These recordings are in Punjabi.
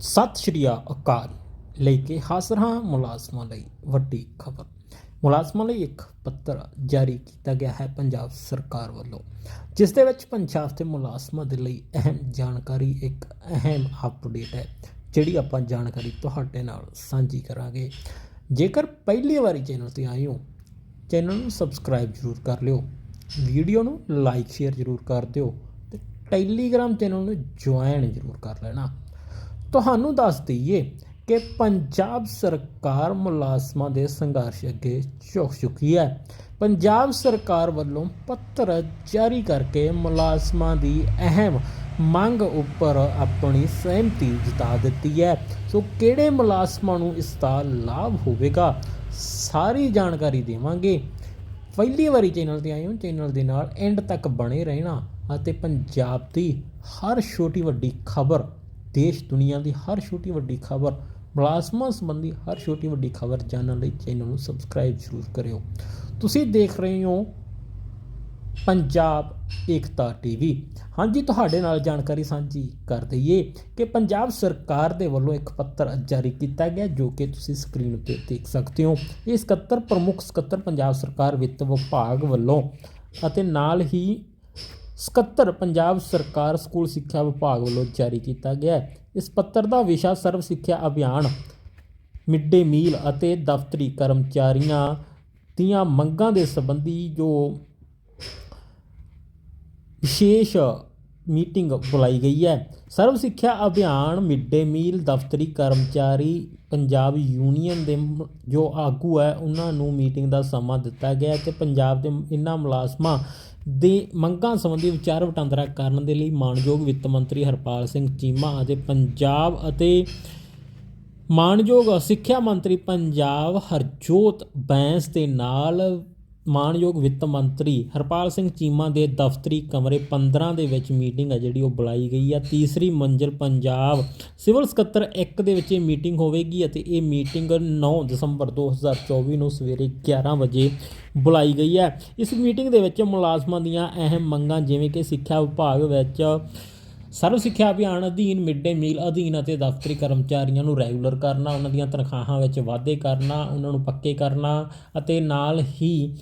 ਸਤਿ ਸ਼੍ਰੀ ਅਕਾਲ ਲੈ ਕੇ ਹਾਜ਼ਰ ਹਾਂ ਮੁਲਾਜ਼ਮਾਂ ਲਈ ਵੱਡੀ ਖਬਰ। ਮੁਲਾਜ਼ਮਾਂ ਲਈ ਇੱਕ ਪੱਤਰ ਜਾਰੀ ਕੀਤਾ ਗਿਆ ਹੈ ਪੰਜਾਬ ਸਰਕਾਰ ਵੱਲੋਂ, ਜਿਸ ਦੇ ਵਿੱਚ ਪੰਜਾਬ ਦੇ ਮੁਲਾਜ਼ਮਾਂ ਦੇ ਲਈ ਅਹਿਮ ਜਾਣਕਾਰੀ, ਇੱਕ ਅਹਿਮ ਅਪਡੇਟ ਹੈ, ਜਿਹੜੀ ਆਪਾਂ ਜਾਣਕਾਰੀ ਤੁਹਾਡੇ ਨਾਲ ਸਾਂਝੀ ਕਰਾਂਗੇ। ਜੇਕਰ ਪਹਿਲੀ ਵਾਰੀ ਚੈਨਲ ਤੇ ਆਏ ਹੋ, ਚੈਨਲ ਨੂੰ ਸਬਸਕ੍ਰਾਈਬ ਜ਼ਰੂਰ ਕਰ ਲਿਓ, ਵੀਡੀਓ ਨੂੰ ਲਾਈਕ ਸ਼ੇਅਰ ਜ਼ਰੂਰ ਕਰ ਦਿਓ ਤੇ ਟੈਲੀਗ੍ਰਾਮ ਚੈਨਲ ਨੂੰ ਜੁਆਇਨ ਜ਼ਰੂਰ ਕਰ ਲੈਣਾ। ਤੁਹਾਨੂੰ ਦੱਸ ਦਈਏ ਕਿ ਪੰਜਾਬ ਸਰਕਾਰ ਮੁਲਾਜ਼ਮਾਂ ਦੇ ਸੰਘਰਸ਼ ਅੱਗੇ ਝੁਕ ਚੁੱਕੀ ਹੈ। ਪੰਜਾਬ ਸਰਕਾਰ ਵੱਲੋਂ ਪੱਤਰ ਜਾਰੀ ਕਰਕੇ ਮੁਲਾਜ਼ਮਾਂ ਦੀ ਅਹਿਮ ਮੰਗ ਉੱਪਰ ਆਪਣੀ ਸਹਿਮਤੀ ਜਤਾ ਦਿੱਤੀ ਹੈ। ਸੋ ਕਿਹੜੇ ਮੁਲਾਜ਼ਮਾਂ ਨੂੰ ਇਸ ਦਾ ਲਾਭ ਹੋਵੇਗਾ, ਸਾਰੀ ਜਾਣਕਾਰੀ ਦੇਵਾਂਗੇ। ਪਹਿਲੀ ਵਾਰੀ ਚੈਨਲ ਤੇ ਆਏ ਹੋ, ਚੈਨਲ ਦੇ ਨਾਲ ਐਂਡ ਤੱਕ ਬਣੇ ਰਹਿਣਾ ਅਤੇ ਪੰਜਾਬ ਦੀ ਹਰ ਛੋਟੀ ਵੱਡੀ ਖਬਰ ਦੇਸ਼ ਦੁਨੀਆ ਦੀ ਹਰ ਛੋਟੀ ਵੱਡੀ ਖਬਰ, ਮੁਲਾਜ਼ਮਾਂ ਸੰਬੰਧੀ ਹਰ ਛੋਟੀ ਵੱਡੀ ਖਬਰ ਜਾਣਨ ਲਈ ਚੈਨਲ ਨੂੰ ਸਬਸਕ੍ਰਾਈਬ ਜ਼ਰੂਰ ਕਰਿਓ। ਤੁਸੀਂ ਦੇਖ ਰਹੇ ਹੋ ਪੰਜਾਬ ਏਕਤਾ ਟੀਵੀ। ਹਾਂਜੀ, ਤੁਹਾਡੇ ਨਾਲ ਜਾਣਕਾਰੀ ਸਾਂਝੀ ਕਰ ਦਈਏ ਕਿ ਪੰਜਾਬ ਸਰਕਾਰ ਦੇ ਵੱਲੋਂ ਇੱਕ ਪੱਤਰ ਜਾਰੀ ਕੀਤਾ ਗਿਆ ਜੋ ਕਿ ਤੁਸੀਂ ਸਕਰੀਨ ਉੱਤੇ ਦੇਖ ਸਕਦੇ ਹੋ। ਇਹ ਸਕੱਤਰ ਪ੍ਰਮੁੱਖ ਸਕੱਤਰ ਪੰਜਾਬ ਸਰਕਾਰ ਵਿੱਤ ਵਿਭਾਗ ਵੱਲੋਂ ਅਤੇ ਨਾਲ ਹੀ ਸਕੱਤਰ ਪੰਜਾਬ ਸਰਕਾਰ ਸਕੂਲ ਸਿੱਖਿਆ ਵਿਭਾਗ ਵੱਲੋਂ ਜਾਰੀ ਕੀਤਾ ਗਿਆ ਹੈ। ਇਸ ਪੱਤਰ ਦਾ ਵਿਸ਼ਾ ਸਰਵ ਸਿੱਖਿਆ ਅਭਿਆਨ, ਮਿਡ ਡੇ ਮੀਲ ਅਤੇ ਦਫ਼ਤਰੀ ਕਰਮਚਾਰੀਆਂ ਦੀਆਂ ਮੰਗਾਂ ਦੇ ਸੰਬੰਧੀ ਜੋ ਵਿਸ਼ੇਸ਼ ਮੀਟਿੰਗ ਬੁਲਾਈ ਗਈ ਹੈ। ਸਰਵ ਸਿੱਖਿਆ ਅਭਿਆਨ ਮਿਡ ਡੇ ਮੀਲ, ਦਫ਼ਤਰੀ ਕਰਮਚਾਰੀ, ਪੰਜਾਬ ਯੂਨੀਅਨ ਦੇ ਜੋ ਆਗੂ ਹੈ, ਉਹਨਾਂ ਨੂੰ ਮੀਟਿੰਗ ਦਾ ਸਮਾਂ ਦਿੱਤਾ ਗਿਆ ਹੈ ਤੇ ਪੰਜਾਬ ਦੇ ਇਨ੍ਹਾਂ ਮੁਲਾਜ਼ਮਾਂ ਦੇ ਮੰਗਾਂ ਸੰਬੰਧੀ ਵਿਚਾਰ ਵਟਾਂਦਰਾ ਕਰਨ ਦੇ ਲਈ ਮਾਨਯੋਗ ਵਿੱਤ ਮੰਤਰੀ ਹਰਪਾਲ ਸਿੰਘ ਚੀਮਾ ਅਤੇ ਪੰਜਾਬ ਅਤੇ ਮਾਨਯੋਗ ਸਿੱਖਿਆ ਮੰਤਰੀ ਪੰਜਾਬ ਹਰਜੋਤ ਬੈਂਸ ਦੇ ਨਾਲ ਮਾਨਯੋਗ ਵਿੱਤ ਮੰਤਰੀ ਹਰਪਾਲ ਸਿੰਘ ਚੀਮਾ ਦੇ ਦਫ਼ਤਰੀ ਕਮਰੇ 15 ਦੇ ਵਿੱਚ ਮੀਟਿੰਗ ਹੈ, ਜਿਹੜੀ ਉਹ ਬੁਲਾਈ ਗਈ ਹੈ ਤੀਸਰੀ ਮੰਜ਼ਿਲ ਪੰਜਾਬ ਸਿਵਲ ਸਕੱਤਰ 1 ਦੇ ਵਿੱਚ ਇਹ ਮੀਟਿੰਗ ਹੋਵੇਗੀ ਅਤੇ ਇਹ ਮੀਟਿੰਗ 9 ਦਸੰਬਰ 2024 ਨੂੰ ਸਵੇਰੇ 11 ਵਜੇ ਬੁਲਾਈ ਗਈ ਹੈ। ਇਸ ਮੀਟਿੰਗ ਦੇ ਵਿੱਚ ਮੁਲਾਜ਼ਮਾਂ ਦੀਆਂ ਅਹਿਮ ਮੰਗਾਂ ਜਿਵੇਂ ਕਿ ਸਿੱਖਿਆ ਵਿਭਾਗ ਵਿੱਚ ਸਰਵ ਸਿੱਖਿਆ ਅਭਿਆਨ, ਅਧੀਨ ਮਿਡ ਡੇ ਮੀਲ ਅਧੀਨ ਅਤੇ ਦਫ਼ਤਰੀ ਕਰਮਚਾਰੀਆਂ ਨੂੰ ਰੈਗੂਲਰ ਕਰਨਾ, ਉਹਨਾਂ ਦੀਆਂ ਤਨਖਾਹਾਂ ਵਿੱਚ ਵਾਧੇ ਕਰਨਾ, ਉਹਨਾਂ ਨੂੰ ਪੱਕੇ ਕਰਨਾ ਅਤੇ ਨਾਲ ਹੀ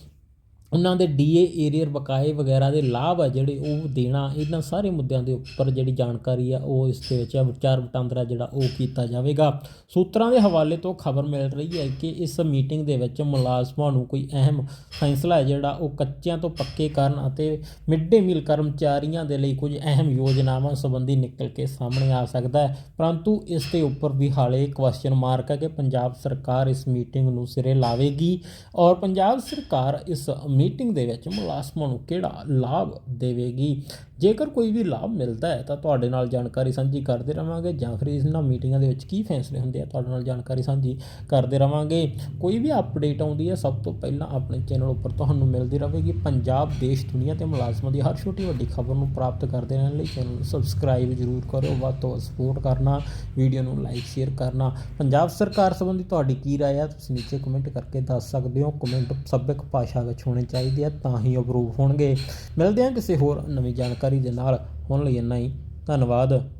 ਉਹਨਾਂ ਦੇ ਡੀਏ ਏਰੀਅਰ ਬਕਾਏ ਵਗੈਰਾ ਦੇ ਲਾਭ ਆ ਜਿਹੜੇ ਉਹ ਦੇਣਾ, ਇਹਨਾਂ ਸਾਰੇ ਮੁੱਦਿਆਂ ਦੇ ਉੱਪਰ ਜਿਹੜੀ ਜਾਣਕਾਰੀ ਆ, ਉਹ ਇਸ ਦੇ ਵਿੱਚ ਵਿਚਾਰ ਵਟਾਂਦਰਾ ਜਿਹੜਾ ਉਹ ਕੀਤਾ ਜਾਵੇਗਾ। ਸੂਤਰਾਂ ਦੇ ਹਵਾਲੇ ਤੋਂ ਖਬਰ ਮਿਲ ਰਹੀ ਹੈ ਕਿ ਇਸ ਮੀਟਿੰਗ ਦੇ ਵਿੱਚ ਮੁਲਾਜ਼ਮਾਂ ਨੂੰ ਕੋਈ ਅਹਿਮ ਫੈਸਲਾ ਹੈ ਜਿਹੜਾ ਉਹ ਕੱਚਿਆਂ ਤੋਂ ਪੱਕੇ ਕਰਨ ਅਤੇ ਮਿਡ ਡੇ ਮੀਲ ਕਰਮਚਾਰੀਆਂ ਦੇ ਲਈ ਕੁਝ ਅਹਿਮ ਯੋਜਨਾਵਾਂ ਸੰਬੰਧੀ ਨਿਕਲ ਕੇ ਸਾਹਮਣੇ ਆ ਸਕਦਾ ਹੈ। ਪਰੰਤੂ ਇਸ ਦੇ ਉੱਪਰ ਵੀ ਹਾਲੇ ਕੁਐਸਚਨ ਮਾਰਕ ਹੈ ਕਿ ਪੰਜਾਬ ਸਰਕਾਰ ਇਸ ਮੀਟਿੰਗ ਨੂੰ ਸਿਰੇ ਲਾਵੇਗੀ ਔਰ ਪੰਜਾਬ ਸਰਕਾਰ ਇਸ ਮੀਟਿੰਗ ਦੇ ਵਿੱਚ ਮੁਲਾਜ਼ਮਾਂ ਨੂੰ ਕਿਹੜਾ ਲਾਭ ਦੇਵੇਗੀ? ਜੇਕਰ ਕੋਈ ਵੀ ਲਾਭ ਮਿਲਦਾ ਹੈ ਤਾਂ ਤੁਹਾਡੇ ਨਾਲ ਜਾਣਕਾਰੀ ਸਾਂਝੀ ਕਰਦੇ ਰਵਾਂਗੇ ਜਾਂ ਫਿਰ ਇਹਨਾਂ ਮੀਟਿੰਗਾਂ ਦੇ ਵਿੱਚ ਕੀ ਫੈਸਲੇ ਹੁੰਦੇ ਆ, ਤੁਹਾਡੇ ਨਾਲ ਜਾਣਕਾਰੀ ਸਾਂਝੀ ਕਰਦੇ ਰਵਾਂਗੇ। ਕੋਈ ਵੀ ਅਪਡੇਟ ਆਉਂਦੀ ਹੈ, ਸਭ ਤੋਂ ਪਹਿਲਾਂ ਆਪਣੇ ਚੈਨਲ ਉੱਪਰ ਤੁਹਾਨੂੰ ਮਿਲਦੀ ਰਹੇਗੀ। ਪੰਜਾਬ, ਦੇਸ਼, ਦੁਨੀਆ ਤੇ ਮੁਲਾਜ਼ਮਾਂ ਦੀ ਹਰ ਛੋਟੀ ਵੱਡੀ ਖਬਰ ਨੂੰ ਪ੍ਰਾਪਤ ਕਰਦੇ ਰਹਿਣ ਲਈ ਚੈਨਲ ਨੂੰ ਸਬਸਕ੍ਰਾਈਬ ਜ਼ਰੂਰ ਕਰੋ ਵੱਧ ਤੋਂ ਵੱਧ ਸਪੋਰਟ ਕਰਨਾ ਵੀਡੀਓ ਨੂੰ ਲਾਈਕ ਸ਼ੇਅਰ ਕਰਨਾ। ਪੰਜਾਬ ਸਰਕਾਰ ਸੰਬੰਧੀ ਤੁਹਾਡੀ ਕੀ ਰਾਏ ਆ? ਤੁਸੀਂ ਨੀਚੇ ਕਮੈਂਟ ਕਰਕੇ ਦੱਸ ਸਕਦੇ ਹੋ। ਕਮੈਂਟ ਸੱਭਿਅਕ ਭਾਸ਼ਾ ਵਿੱਚ ਹੋਣੇ ਚਾਹੀਦੇ ਆ, ਤਾਂ ਹੀ ਅਪਰੂਵ ਹੋਣਗੇ। ਮਿਲਦੇ ਹਾਂ ਕਿਸੇ ਹੋਰ ਨਵੀਂ ਜਾਣਕਾਰੀ ਦੇ ਨਾਲ। ਹੁਣ ਲਈ ਇੰਨਾ ਹੀ। ਧੰਨਵਾਦ।